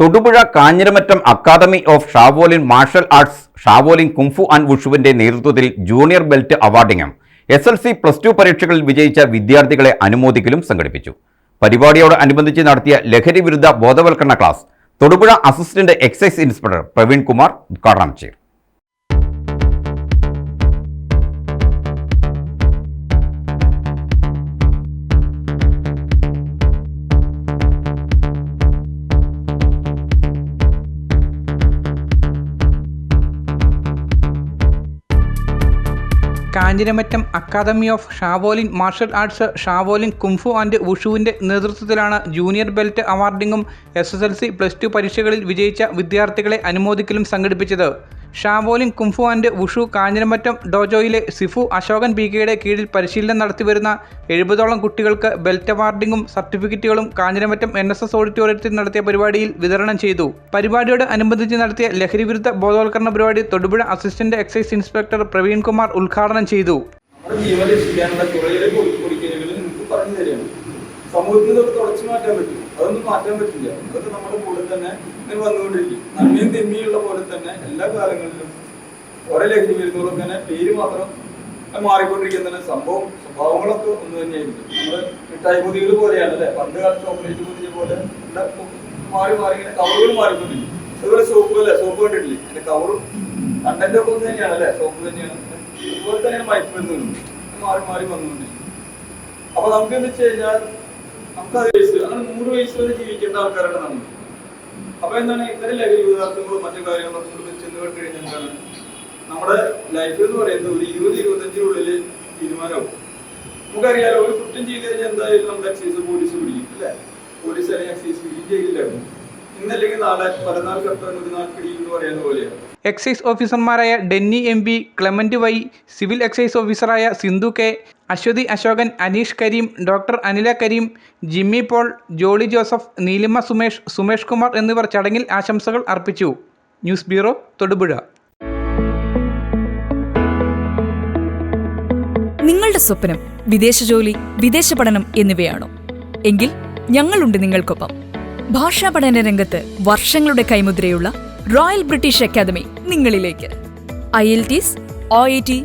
Thodupuzha Kanjiramattom academy of Shaolin martial arts Shaolin kung fu and വുഷുവിന്റെ നേതൃത്വത്തിൽ junior belt അവാർഡിങ്ങും S L C plus two പരീക്ഷകളിൽ വിജയിച്ച വിദ്യാർത്ഥികളെ അനുമോദിക്കലും സംഘടിപ്പിച്ചു. പരിപാടിയോട് അനുബന്ധിച്ച് നടത്തിയ ലഹരി വിരുദ്ധ ബോധവൽക്കരണ class Thodupuzha assistant excise inspector Praveen Kumar ഉദ്ഘാടനം ചെയ്തു. Kanjiramattom academy of Shaolin martial arts Shaolin kung fu and വുഷുവിന്റെ നേതൃത്വത്തിലാണ് junior belt അവാർഡിങ്ങും S S L C plus two പരീക്ഷകളിൽ വിജയിച്ച വിദ്യാർത്ഥികളെ അനുമോദിക്കലും സംഘടിപ്പിച്ചത്. Shaolin kung fu and wushu Kanjiramattom ഡോജോയിലെ sifu Ashokan P കെയുടെ കീഴിൽ പരിശീലനം നടത്തിവരുന്ന എഴുപതോളം കുട്ടികൾക്ക് ബെൽറ്റ് അവാർഡിങ്ങും സർട്ടിഫിക്കറ്റുകളും കാഞ്ഞിരമറ്റം എൻ എസ് എസ് ഓഡിറ്റോറിയത്തിൽ നടത്തിയ പരിപാടിയിൽ വിതരണം ചെയ്തു. പരിപാടിയോട് അനുബന്ധിച്ച് നടത്തിയ ലഹരി വിരുദ്ധ ബോധവൽക്കരണ പരിപാടി Thodupuzha assistant excise inspector Praveen Kumar ഉദ്ഘാടനം ചെയ്തു. സമൂഹത്തിൽ തുടച്ചു മാറ്റാൻ പറ്റും. അതൊന്നും മാറ്റാൻ പറ്റില്ല. ഇതൊക്കെ നമ്മുടെ കൂടെ തന്നെ ഇങ്ങനെ വന്നുകൊണ്ടിരിക്കും. നന്മയും തിന്മയുള്ള പോലെ തന്നെ എല്ലാ കാലങ്ങളിലും ഓരോ ലഹരി മരുന്നുകളൊക്കെ തന്നെ പേര് മാത്രം മാറിക്കൊണ്ടിരിക്കുന്ന തന്നെ സംഭവം സ്വഭാവങ്ങളൊക്കെ ഒന്ന് തന്നെയായിരിക്കും. നമ്മൾ മിഠായി പൊതികൾ പോലെയാണ് അല്ലെ? പണ്ട് കാലത്ത് ചോക്ലേറ്റ് പൊതിഞ്ഞ പോലെ മാറി മാറി ഇങ്ങനെ കവറുകൾ മാറിക്കൊണ്ടിരിക്കും. അതുപോലെ സോപ്പ് അല്ലേ? സോപ്പ് കണ്ടിട്ടില്ലേ? അതിന്റെ കവറും കണ്ടന്റ് ഒക്കെ ഒന്ന് തന്നെയാണ് അല്ലെ? സോപ്പ് തന്നെയാണ്. അതുപോലെ തന്നെയാണ് മയക്കുമരുന്നുകളും മാറി മാറി വന്നുകൊണ്ടിരിക്കും. അപ്പൊ നമുക്ക് എന്ന് വെച്ച് കഴിഞ്ഞാൽ നമുക്ക് അത് വയസ്സ് അങ്ങനെ നൂറ് വയസ്സ് വരെ ജീവിക്കേണ്ട ആൾക്കാരാണ് നമ്മൾ. അപ്പൊ എന്താണ് ഇത്തരം ലഹരി പദാർത്ഥങ്ങളും മറ്റു കാര്യങ്ങളും നമ്മൾ ചെന്ന് കണ്ടു കഴിഞ്ഞാൽ നമ്മുടെ ലൈഫ് എന്ന് പറയുന്നത് ഒരു ഇരുപത് ഇരുപത്തഞ്ചിനുള്ളിൽ തീരുമാനമാവും. നമുക്കറിയാലോ ഒരു കുറ്റം ചെയ്ത് കഴിഞ്ഞാൽ എന്തായാലും നമ്മുടെ എക്സൈസ് പോലീസ് പിടിക്കും അല്ലെ? പോലീസ് അല്ലെങ്കിൽ എക്സൈസ് പിടിക്കും ജയിലിലാകും ഇന്നല്ലെങ്കിൽ നാളെ പതിനാല് ഘട്ടം ഒരു നാൾ പിടിക്കും എന്ന് പറയുന്ന പോലെയാണ് എക്സൈസ് ഓഫീസർമാരായ Denny M B Clement Y civil excise ഓഫീസറായ Sindhu K Aswathy Ashokan Aneesh Kareem doctor Anila Kareem Jimmy Paul Jolly Joseph Neelima Sumesh Sumesh Kumar എന്നിവർ ചടങ്ങിൽ ആശംസകൾ അർപ്പിച്ചു. News bureau Thodupuzha. നിങ്ങളുടെ സ്വപ്നം വിദേശ ജോലി വിദേശ പഠനം എന്നിവയാണോ? എങ്കിൽ ഞങ്ങളുണ്ട് നിങ്ങൾക്കൊപ്പം. ഭാഷാ പഠന രംഗത്ത് വർഷങ്ങളുടെ കൈമുദ്രയുള്ള റോയൽ ബ്രിട്ടീഷ് അക്കാദമി നിങ്ങളിലേക്ക്. IELTS O I T